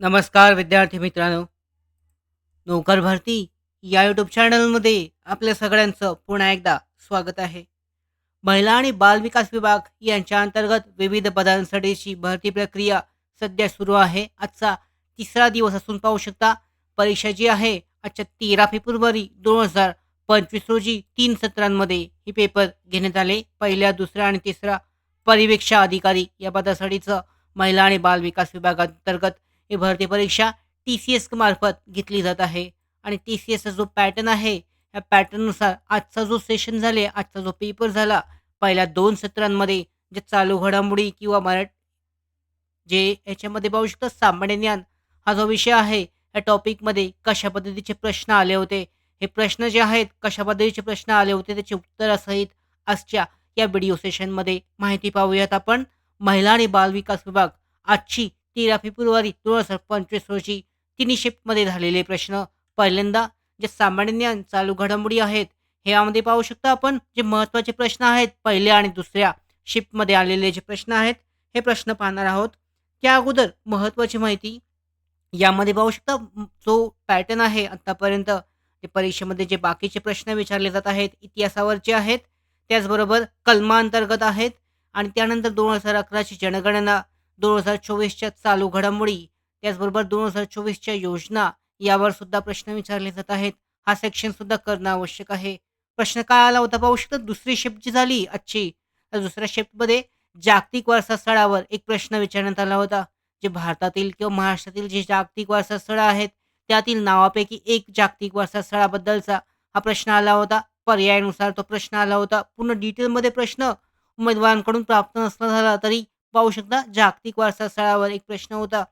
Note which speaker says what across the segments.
Speaker 1: नमस्कार विद्यार्थी मित्रांनो. नोकर भरती या यूट्यूब चॅनलमध्ये आपल्या सगळ्यांचं पुन्हा एकदा स्वागत आहे. महिला आणि बालविकास विभाग यांच्या अंतर्गत विविध पदांसाठीची भरती प्रक्रिया सध्या सुरू आहे. आजचा तिसरा दिवस असून पाहू शकता परीक्षा जी आहे आजच्या तेरा फेब्रुवारी दोन हजार पंचवीस रोजी तीन सत्रांमध्ये हे पेपर घेण्यात आले. पहिल्या दुसऱ्या आणि तिसरा परिवेक्षा अधिकारी या पदासाठीचं महिला आणि बालविकास विभागांतर्गत ही भरती परीक्षा टी सी एस मार्फत घेतली जात आहे. आणि टी सी एसचा जो पॅटर्न आहे या पॅटर्ननुसार आजचा जो सेशन झाले आजचा जो पेपर झाला पहिल्या दोन सत्रांमध्ये जे चालू घडामोडी किंवा मराठ जे याच्यामध्ये पाहू शकता सामान्य ज्ञान हा जो विषय आहे या टॉपिकमध्ये कशा पद्धतीचे प्रश्न आले होते हे प्रश्न जे आहेत कशा पद्धतीचे प्रश्न आले होते त्याचे उत्तरासहित आजच्या या व्हिडिओ सेशनमध्ये माहिती पाहूयात आपण. महिला आणि बाल विकास विभाग आजची तेरा फेब्रुवारी दोन हजार पंचवीस रोजी तिन्ही शिफ्टमध्ये झालेले प्रश्न पहिल्यांदा जे सामान्य ज्ञान चालू घडामोडी आहेत हे यामध्ये पाहू शकता आपण. जे महत्त्वाचे प्रश्न आहेत पहिल्या आणि दुसऱ्या शिफ्टमध्ये आलेले जे प्रश्न आहेत हे प्रश्न पाहणार आहोत. त्या अगोदर महत्त्वाची माहिती यामध्ये पाहू शकता. जो पॅटर्न आहे आत्तापर्यंत ते परीक्षेमध्ये जे बाकीचे प्रश्न विचारले जात आहेत इतिहासावरचे आहेत त्याचबरोबर कलमांतर्गत आहेत आणि त्यानंतर दोन हजार अकराची जनगणना दोन हजार चोवीसच्या चालू घडामोडी त्याचबरोबर दोन हजार चोवीसच्या योजना यावर सुद्धा प्रश्न विचारले जात आहेत. हा सेक्शन सुद्धा करणं आवश्यक आहे. प्रश्न काय आला होता पाहू शकता? दुसरी शिफ्ट जी झाली आजची तर दुसऱ्या शिफ्टमध्ये जागतिक वारसा स्थळावर एक प्रश्न विचारण्यात आला होता जे भारतातील किंवा महाराष्ट्रातील जे जागतिक वारसा स्थळं आहेत त्यातील नावापैकी एक जागतिक वारसा स्थळाबद्दलचा हा प्रश्न आला होता. पर्यायानुसार तो प्रश्न आला होता. पूर्ण डिटेलमध्ये प्रश्न उमेदवारांकडून प्राप्त नसला झाला तरी पाहू शकता. जागतिक वारसा स्थळावर एक प्रश्न होता.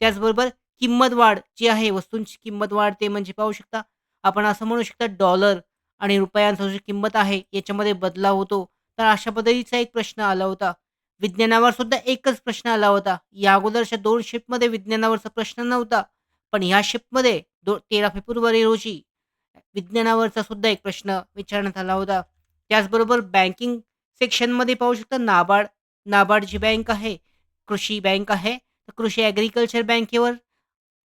Speaker 1: त्याचबरोबर किंमत वाढ जी आहे वस्तूंची किंमत वाढ ते म्हणजे पाहू शकता. आपण असं म्हणू शकता डॉलर आणि रुपयांचा जी किंमत आहे याच्यामध्ये बदलाव होतो. तर अशा पद्धतीचा एक प्रश्न आला होता. विज्ञानावर सुद्धा एकच प्रश्न आला होता. या अगोदरच्या दोन शिफ्टमध्ये विज्ञानावरचा प्रश्न नव्हता. पण ह्या शिफ्टमध्ये दो तेरा फेब्रुवारी रोजी विज्ञानावरचा सुद्धा एक प्रश्न विचारण्यात आला होता. त्याचबरोबर बँकिंग सेक्शनमध्ये पाहू शकता नाबार्ड नाबार्ड जी बँक आहे कृषी बँक आहे तर कृषी ॲग्रिकल्चर बँकेवर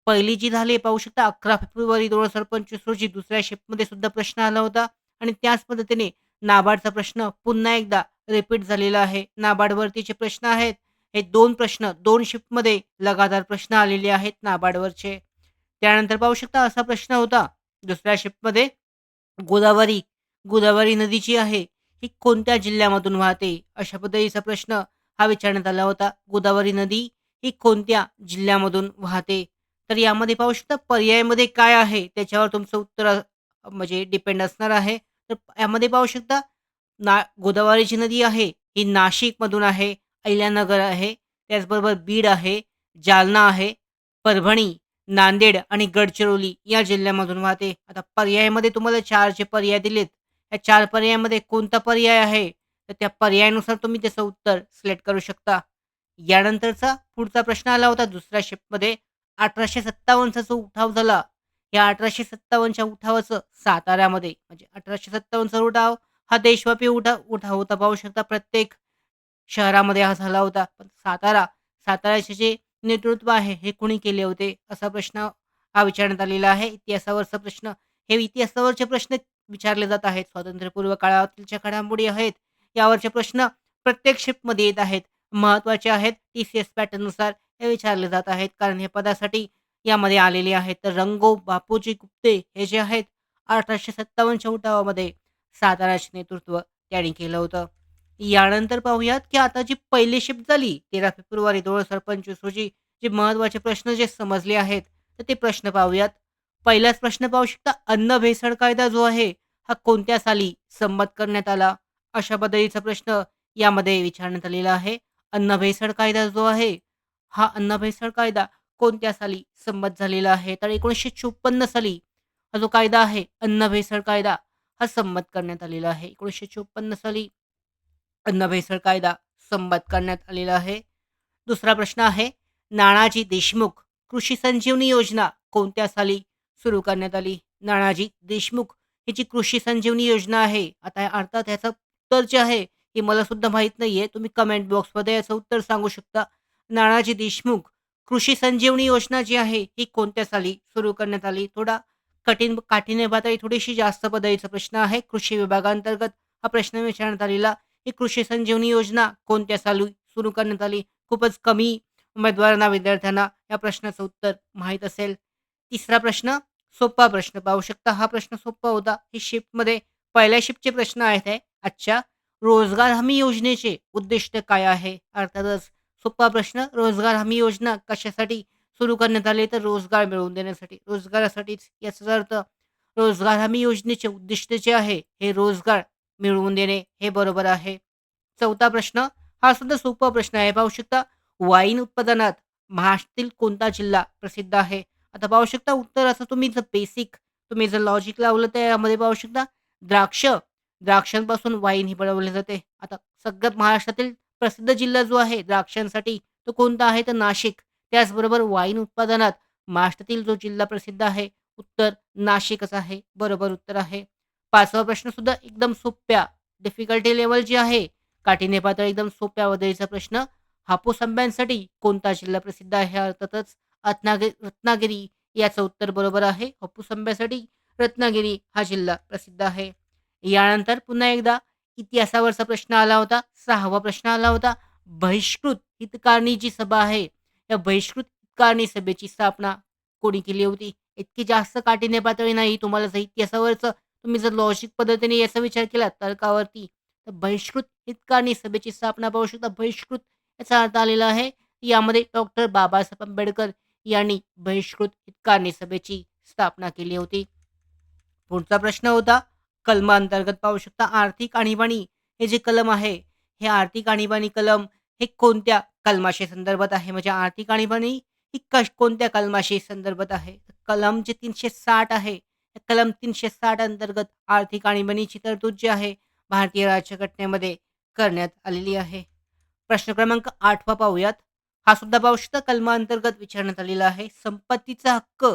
Speaker 1: पहिली जी झाली पाहू शकता अकरा फेब्रुवारी दोन हजार पंचवीस रोजी दुसऱ्या शिफ्टमध्ये सुद्धा प्रश्न आला होता आणि त्याच पद्धतीने नाबार्डचा प्रश्न पुन्हा एकदा रिपीट झालेला आहे. नाबार्डवरतीचे प्रश्न आहेत हे दोन प्रश्न दोन शिफ्टमध्ये लगातार प्रश्न आलेले आहेत नाबार्डवरचे. त्यानंतर पाहू शकता असा प्रश्न होता दुसऱ्या शिफ्टमध्ये गोदावरी गोदावरी नदी जी आहे ही कोणत्या जिल्ह्यामधून वाहते? अशा पद्धतीचा प्रश्न हा विचारण्यात आला होता. गोदावरी नदी ही कोणत्या जिल्ह्यामधून वाहते? तर यामध्ये पाहू शकता पर्यायामध्ये काय आहे? त्याच्यावर तुमचं उत्तर म्हणजे डिपेंड असणार आहे. तर यामध्ये पाहू शकता ना गोदावरीची नदी आहे ही नाशिकमधून आहे अहिल्यानगर आहे त्याचबरोबर बीड आहे जालना आहे परभणी नांदेड आणि गडचिरोली या जिल्ह्यामधून वाहते. आता पर्यायामध्ये तुम्हाला चार जे पर्याय दिलेत. या चार पर्यायामध्ये कोणता पर्याय आहे? तर त्या पर्यायानुसार तुम्ही त्याचं उत्तर सिलेक्ट करू शकता. यानंतरचा पुढचा प्रश्न आला होता दुसऱ्या शिफ्टमध्ये अठराशे सत्तावन्नचा जो उठाव झाला या अठराशे सत्तावन्नच्या उठावाचं साताऱ्यामध्ये म्हणजे अठराशे सत्तावन्नचा उठाव हा देशव्यापी उठा उठाव होता पाहू शकता प्रत्येक शहरामध्ये हा झाला होता. पण सातारा साताऱ्याचे जे नेतृत्व आहे हे कोणी केले होते? असा प्रश्न हा विचारण्यात आलेला आहे. इतिहासावरचा प्रश्न हे इतिहासावरचे प्रश्न विचारले जात आहेत. स्वातंत्र्यपूर्व काळातीलच्या घडामोडी आहेत यावरचे प्रश्न प्रत्येक शिफ्टमध्ये येत आहेत. महत्त्वाचे आहेत टी सी एस पॅटर्ननुसार हे विचारले जात आहेत. कारण हे पदासाठी यामध्ये आलेले आहेत. तर रंगो बापूजी गुप्ते हे जे आहेत अठराशे सत्तावन्नच्या उठावामध्ये साताराचे नेतृत्व त्यांनी केलं होतं. यानंतर पाहूयात की आता जी पहिली शिफ्ट झाली तेरा फेब्रुवारी दोन हजार पंचवीस रोजी जे महत्त्वाचे प्रश्न जे समजले आहेत तर ते प्रश्न पाहूयात. पहिलाच प्रश्न पाहू शकता अन्न भेसळ कायदा जो आहे हा कोणत्या साली संमत करण्यात आला? अशा पद्धतीचा प्रश्न यामध्ये विचारण्यात आलेला आहे. अन्न भेसळ कायदा जो आहे हा अन्न भेसळ कायदा कोणत्या साली संमत झालेला आहे? तर एकोणीसशे चोपन्न साली हा जो कायदा आहे अन्न भेसळ कायदा हा संमत करण्यात आलेला आहे. एकोणीसशे चोपन्न साली अन्न भेसळ कायदा संमत करण्यात आलेला आहे. दुसरा प्रश्न आहे नानाजी देशमुख कृषी संजीवनी योजना कोणत्या साली सुरू करण्यात आली. नानाजी देशमुख ही जी कृषी संजीवनी योजना आहे. आता अर्थात ह्याचं उत्तर जे आहे हे मला सुद्धा माहीत नाही आहे तुम्ही कमेंट बॉक्समध्ये याचं उत्तर सांगू शकता. नानाजी देशमुख कृषी संजीवनी योजना जी आहे ही कोणत्या साली सुरू करण्यात आली? थोडा कठीण काठीण्य पातळी थोडीशी जास्त पदवीचा प्रश्न आहे. कृषी विभागांतर्गत हा प्रश्न विचारण्यात आलेला. ही कृषी संजीवनी योजना कोणत्या साली सुरू करण्यात आली? खूपच कमी उमेदवारांना विद्यार्थ्यांना या प्रश्नाचं उत्तर माहीत असेल. तिसरा प्रश्न सोपा प्रश्न. पाहू शकता हा प्रश्न सोपा होता. हे शिफ्टमध्ये पहिल्या शिफ्टचे प्रश्न आहेत आहे आजच्या रोजगार हमी योजनेचे उद्दिष्ट काय आहे? अर्थातच सोपा प्रश्न रोजगार हमी योजना कशासाठी सुरू करण्यात आली? तर रोजगार मिळवून देण्यासाठी. रोजगारासाठीच याचा अर्थ रोजगार हमी योजनेचे उद्दिष्ट जे आहे हे रोजगार मिळवून देणे हे बरोबर आहे. चौथा प्रश्न हा सुद्धा सोपा प्रश्न आहे. पाहू शकता वाईन उत्पादनात महाराष्ट्रातील कोणता जिल्हा प्रसिद्ध आहे? आता पाहू शकता उत्तर असं तुम्ही जर बेसिक तुम्ही जर लॉजिक लावलं तर यामध्ये पाहू शकता द्राक्ष. द्राक्षांपासून वाईन ही बनवली जाते. आता सगळ्यात महाराष्ट्रातील प्रसिद्ध जिल्हा जो आहे द्राक्षांसाठी तो कोणता आहे? तर नाशिक. त्याचबरोबर वाईन उत्पादनात महाराष्ट्रातील जो जिल्हा प्रसिद्ध आहे उत्तर नाशिकच आहे. बरोबर उत्तर आहे. पाचवा प्रश्न सुद्धा एकदम सोप्या डिफिकल्टी लेवल जी आहे काठीने पातळी एकदम सोप्या वदळीचा प्रश्न. हापूस आंब्यांसाठी कोणता जिल्हा प्रसिद्ध आहे? अर्थातच रत्नागिरी रत्नागिरी याचं उत्तर बरोबर आहे. हापूस आंब्यासाठी रत्नागिरी हा जिल्हा प्रसिद्ध आहे. यानंतर पुन्हा एकदा इतिहासावरचा प्रश्न आला होता सहावा प्रश्न आला होता. बहिष्कृत हितकारणी जी सभा आहे. या बहिष्कृत हितकारणी सभेची स्थापना कोणी केली होती? इतकी जास्त काठीण्य पातळी नाही. तुम्हाला जर इतिहासावरचं तुम्ही जर लॉजिक पद्धतीने याचा विचार केला तर्कावरती तर बहिष्कृत हितकारणी सभेची स्थापना पाहू शकता. बहिष्कृत याचा अर्थ आलेला आहे. यामध्ये डॉक्टर बाबासाहेब आंबेडकर यांनी बहिष्कृत हितकारणी सभेची स्थापना केली होती. पुढचा प्रश्न होता कलमांतर्गत पाहू शकता आर्थिक आणीबाणी हे जे कलम आहे हे आर्थिक आणीबाणी कलम हे कोणत्या कलमाशी संदर्भात आहे? म्हणजे आर्थिक आणीबाणी ही कश कोणत्या कलमाशी संदर्भात आहे? कलम जे तीनशे साठ आहे कलम तीनशे साठ अंतर्गत आर्थिक आणीबाणीची तरतूद जी आहे भारतीय राज्यघटनेमध्ये करण्यात आलेली आहे. प्रश्न क्रमांक आठवा पाहूयात. हा सुद्धा पाहू कलमाअंतर्गत कलमांतर्गत विचारण्यात आलेला आहे. संपत्तीचा हक्क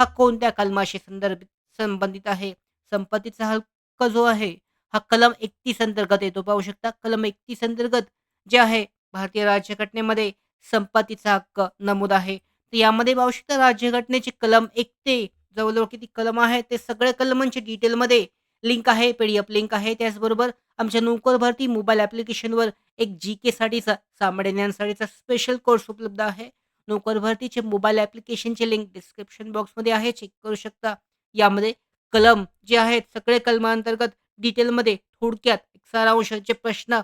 Speaker 1: हा कोणत्या कलमाशी संदर्भित संबंधित आहे? संपत्तीचा हक्क जो आहे हा कलम एकतीस अंतर्गत येतो पाहू शकता. कलम एकतीस अंतर्गत जे आहे भारतीय राज्यघटनेमध्ये संपत्तीचा हक्क नमूद आहे. तर यामध्ये पाहू शकता राज्यघटनेचे कलम एक ते जवळजवळ किती कलम आहे ते सगळे कलमांचे डिटेलमध्ये लिंक आहे पीडीएफ लिंक आहे त्याचबरोबर आमच्या नोकर भरती मोबाईल ॲप्लिकेशनवर एक जी के साठीचा ज्ञानसाठीचा स्पेशल कोर्स उपलब्ध आहे. नोकर भरतीचे मोबाईल ॲप्लिकेशनचे लिंक डिस्क्रिप्शन बॉक्समध्ये आहे. चेक करू शकता. यामध्ये कलम जे आहेत सगळे कलमांतर्गत डिटेलमध्ये थोडक्यात एक सारांशाचे प्रश्न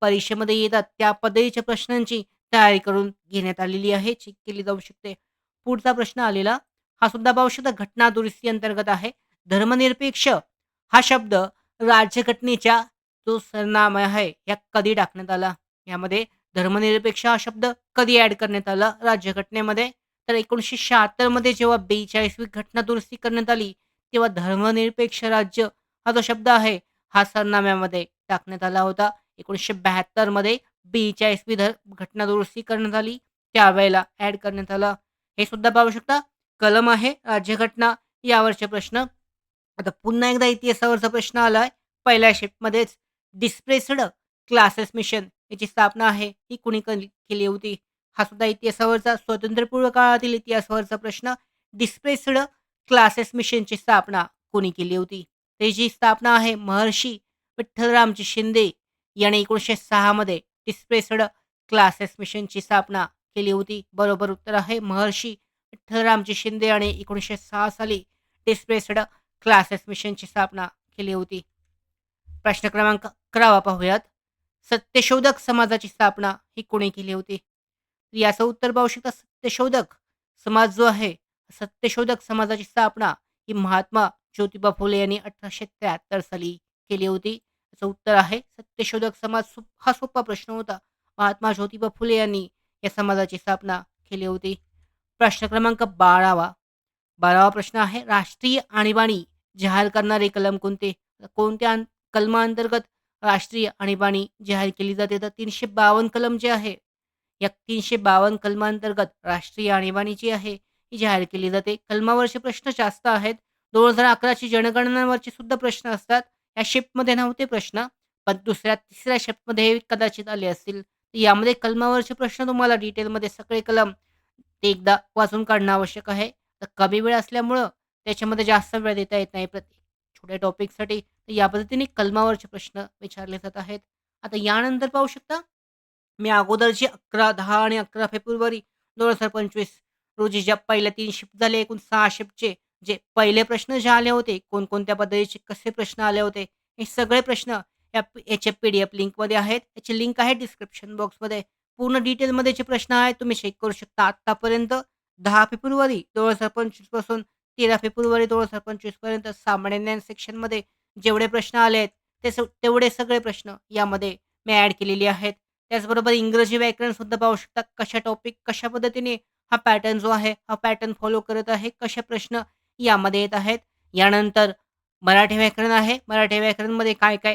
Speaker 1: परीक्षेमध्ये येतात. त्या पद्धतीच्या प्रश्नांची तयारी करून घेण्यात आलेली आहे. चेक केली जाऊ शकते. पुढचा प्रश्न आलेला हा सुद्धा पाहू शकता घटना दुरुस्ती अंतर्गत आहे. धर्मनिरपेक्ष हा शब्द राज्यघटनेच्या जो सरनामा आहे या कधी टाकण्यात आला? यामध्ये धर्मनिरपेक्ष हा शब्द कधी ऍड करण्यात आला राज्यघटनेमध्ये? तर एकोणीसशे शहात्तरमध्ये जेव्हा बेचाळीसवी घटना दुरुस्ती करण्यात आली तेव्हा धर्मनिरपेक्ष राज्य हा जो शब्द आहे हा सरनाम्यामध्ये टाकण्यात आला होता. एकोणीसशे बहात्तरमध्ये बेचाळीसवी धर घटना दुरुस्ती करण्यात आली त्यावेळेला ऍड करण्यात आला. हे सुद्धा पाहू शकता. कलम आहे राज्यघटना यावरचे प्रश्न. आता पुन्हा एकदा इतिहासावरचा प्रश्न आलाय. पहिल्या शिफ्टमध्येच डिस्प्रेस्ड क्लासेस मिशन याची स्थापना आहे. ही कुणी केली होती? हा सुद्धा इतिहासावरचा स्वातंत्र्यपूर्व काळातील इतिहासावरचा प्रश्न. डिस्प्रेस्ड क्लासेस मिशनची स्थापना कोणी केली होती? त्याची स्थापना आहे महर्षी विठ्ठलरामजी शिंदे याने एकोणीसशे सहामध्ये डिस्प्रेस्ड क्लासेस मिशनची स्थापना केली होती. बरोबर उत्तर आहे महर्षी विठ्ठलरामजी शिंदे याने एकोणीसशे सहा साली डिस्प्रेस्ड क्लासेस मिशनची स्थापना केली होती. प्रश्न क्रमांक अकरावा पाहूयात. सत्यशोधक समाजाची स्थापना ही कोणी केली होती? याचं उत्तर पाहू शकता सत्यशोधक समाज जो आहे सत्यशोधक समाजाची स्थापना ही महात्मा ज्योतिबा फुले यांनी अठराशे त्र्याहत्तर साली केली होती. याचं उत्तर आहे सत्यशोधक समाज हा सोपा प्रश्न होता. महात्मा ज्योतिबा फुले यांनी या समाजाची स्थापना केली होती. प्रश्न क्रमांक बारावा बारावा प्रश्न आहे राष्ट्रीय आणीबाणी जाहीर करणारे कलम कोणते? कोणत्या कलमांतर्गत राष्ट्रीय आणीबाणी जाहीर केली जाते? तर तीनशे बावन्न कलम जे आहे या तीनशे बावन्न कलमांतर्गत राष्ट्रीय आणीबाणी जी आहे ही जाहीर केली जाते. कलमावरचे प्रश्न जास्त आहेत. दोन हजार अकराची जनगणनावरचे सुद्धा प्रश्न असतात. या शिफ्टमध्ये नव्हते प्रश्न पण दुसऱ्या तिसऱ्या शिफ्टमध्ये कदाचित आले असतील. यामध्ये कलमावरचे प्रश्न तुम्हाला डिटेलमध्ये सगळे कलम ते एकदा वाचून काढणं आवश्यक आहे. तर कमी वेळ असल्यामुळं त्याच्यामध्ये जास्त वेळ देता येत नाही प्रत्येक छोट्या टॉपिकसाठी. तर या पद्धतीने कलमावरचे प्रश्न विचारले जात आहेत. आता यानंतर पाहू शकता, मी अगोदर जे 11, 10 आणि 11 फेब्रुवारी 2025 रोजी ज्या पहिल्या तीन शिफ्ट झाले, एकूण सहा शिफ्टचे जे पहिले प्रश्न जे आले होते, कोणकोणत्या पद्धतीचे कसे प्रश्न आले होते, हे सगळे प्रश्न या याच्या पी-डी-एफ लिंकमध्ये आहेत. याची लिंक आहे डिस्क्रिप्शन बॉक्समध्ये. पूर्ण डिटेलमध्ये जे प्रश्न आहेत तुम्ही चेक करू शकता. आत्तापर्यंत दहा फेब्रुवारी 2025 पासून 13 फेब्रुवारी 2025 पर्यंत सामान्य ज्ञान सेक्शनमध्ये जेवढे प्रश्न आले आहेत, ते स तेवढे सगळे प्रश्न यामध्ये मी ॲड केलेले आहेत. त्याचबरोबर इंग्रजी व्याकरणसुद्धा पाहू शकता. कशा टॉपिक कशा पद्धतीने हा पॅटर्न जो आहे, हा पॅटर्न फॉलो करत आहे. कसे प्रश्न यामध्ये येत आहेत. यानंतर मराठी व्याकरण आहे. मराठी व्याकरणमध्ये काय-काय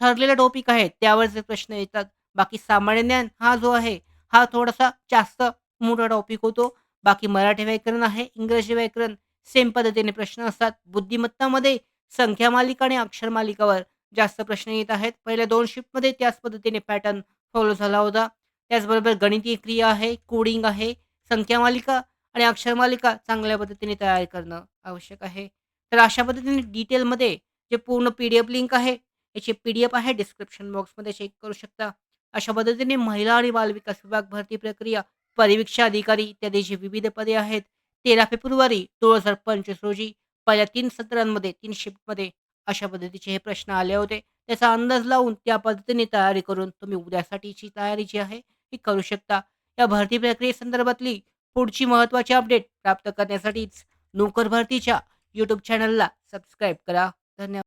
Speaker 1: ठरलेले टॉपिक आहेत, त्यावरचे प्रश्न येतात. बाकी सामान्य ज्ञान हा जो आहे, हा थोडासा जास्त मोठा टॉपिक होतो. बाकी मराठी व्याकरण आहे, इंग्रजी व्याकरण सेम पद्धतीने प्रश्न असतात. बुद्धिमत्तामध्ये संख्या मालिका आणि अक्षर मालिकावर जास्त प्रश्न येत आहेत. पहिल्या दोन शिफ्टमध्ये त्याच पद्धतीने पॅटर्न फॉलो झाला होता. त्याचबरोबर गणितीय क्रिया आहे, कोडिंग आहे, संख्या मालिका आणि अक्षर मालिका चांगल्या पद्धतीने तयार करणं आवश्यक आहे. तर अशा पद्धतीने डिटेलमध्ये जे पूर्ण पी-डी-एफ लिंक आहे, याची पी-डी-एफ आहे डिस्क्रिप्शन बॉक्समध्ये चेक करू शकता. अशा पद्धतीने महिला आणि बालविकास विभाग भरती प्रक्रिया, परिवीक्षा अधिकारी इत्यादीची विविध पदे आहेत, 13 फेब्रुवारी 2025 रोजी पहिल्या तीन सत्रांमध्ये तीन शिफ्टमध्ये अशा पद्धतीचे हे प्रश्न आले होते. त्याचा अंदाज लावून त्या पद्धतीने तयारी करून तुम्ही उद्यासाठीची तयारी जी आहे, ती करू शकता. या भरती प्रक्रियेसंदर्भातली पुढची महत्त्वाची अपडेट प्राप्त करण्यासाठीच नोकर भरतीच्या यूट्यूब चॅनलला सबस्क्राईब करा. धन्यवाद.